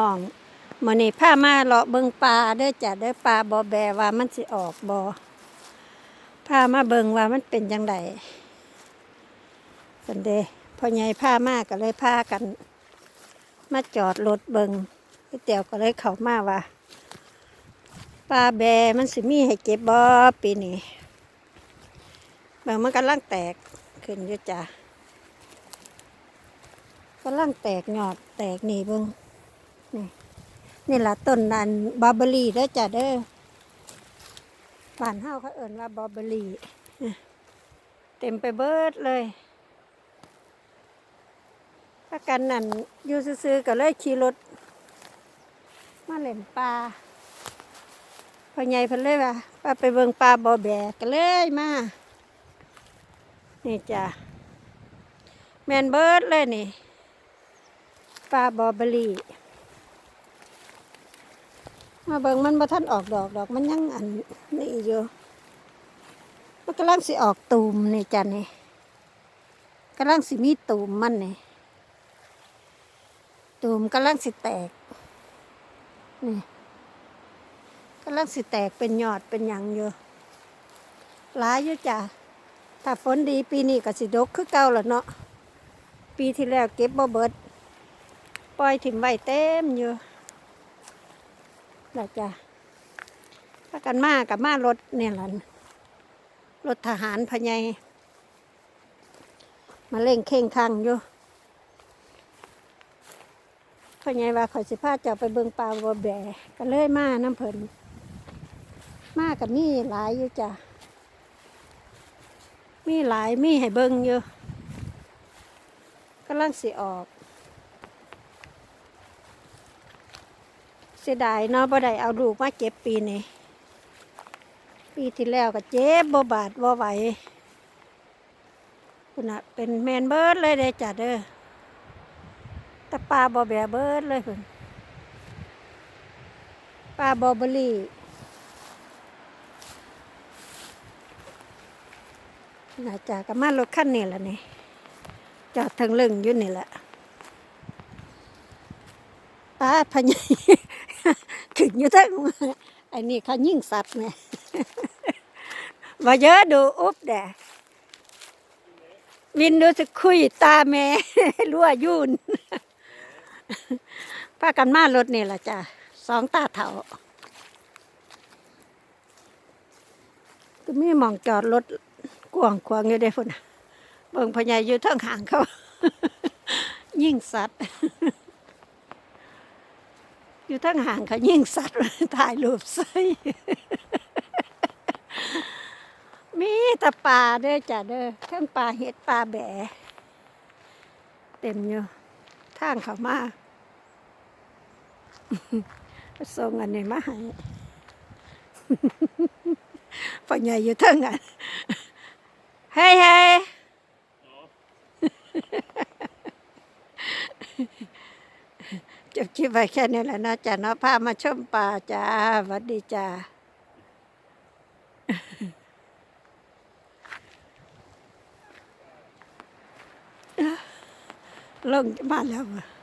น้องมื้อนี้ามาเลาะเบิงปลาเด้อจ้ะเด้อปลาบอแบว่ามันสิออกบ่พามาเบิงว่ามันเป็นจังไดสันเดะพ่อใหญ่พามาก็เลยพากัน มาจอดรถเบิงพี่เตียวก็เลยเข้ามาว่าปลาแบมันสิมีให้เก็บบ่ปีนี้เบิงมันกำลังแตกขึ้นอยู่จ้ะกำลังแตกหยอดแตกนี่เบิง นี่ละต้นนันบาร์เบอรี่เด้จ้ะเด้อบ้านเฮาเขาเอิ่นว่าบาร์เบอรี่เต็มไปเบิดเลยถ้ากันนั่นอยู่ซื่อๆก็เลยขี่รถมาเล่นปลาพ่อใหญ่เพิ่นเลยว่าป้าไปเบิ่งปลาบอแบกก็เลยมา นี่จ้ะแมนเบิดเลยนี่ปลาบอเบอรี่ มาเบิ่งมันบ่ทันออกดอกดอกมันยังอันนี่อยู่มันกำลังสิออกตูมนี่จ้ะนี่กำลังสิมีตูมมันนี่ตูมกำลังสิแตกนี่กำลังสิแตกเป็นยอดเป็นหยังอยู่หลายอยู่จ้ะถ้าฝนดีปีนี้ก็สิดกคือเก่าแล้วเนาะปีที่แล้วเก็บบ่เบิด ปล่อยถิ่มไว้เต็มอยู่ นะจ้ะถ้ากันมากับมารถเนี่ยหล่ะรถทหารพะไยมาเล่งเข่งคังอยู่พะไยว่าขอยสิพาเจ้าไปเบิงปลาบัวแบก็เลยมาน้ำเพิ่นมากับมีหลายอยู่จ้ะมีหลายมีให้เบิงอยู่กำลังสิออก เสียดายเนาะบ่ได้เอาลูกมาเก็บปีนี้ปีที่แล้วก็เจ็บบ่บาดบ่ไหวคุณน่ะเป็นแมนเบิร์ดเลยเด้จ้ะเด้อแตะปลาบ่แบเบิร์ดเลยคุณปลาบอเบอรี่น่าจะก็มารถคันนี้ล่ะนี่จอดทางเลึงอยู่นี่แหละตาพญาย อยู่ทั้งไอ้นี่เขายิ่งสัตว์ไงมาเยอะดูอุ๊บแดวินดูจะคุยตาแม่รั่วยุ่นพากันมารถนี่ล่ะจ้ะสองตาเถาก็มีมองจอดรถกวงควงอยู่ได้พุ่นนะเบิ่งพญายอยู่ทั้งหางเขา ยิ่งสัตว์ อยู่ทั้งห่างเขายิ่งสัตว์ถ่ายรูปใส่มีแต่ปลาเด้อจ้ะเด้อทั้งปลาเห็ดปลาแบเต็มอยู่ทางเขามาส่งอันนี้มาให้พ่อใหญ่อยู่ทั้งอันเฮ้ยเฮ้ย จบคลิปไว้แค่นี้แหละนะจ๊ะเนาะพามาชมป่าจ้าสวัสดีจ้าลงมาแล้วว่ะ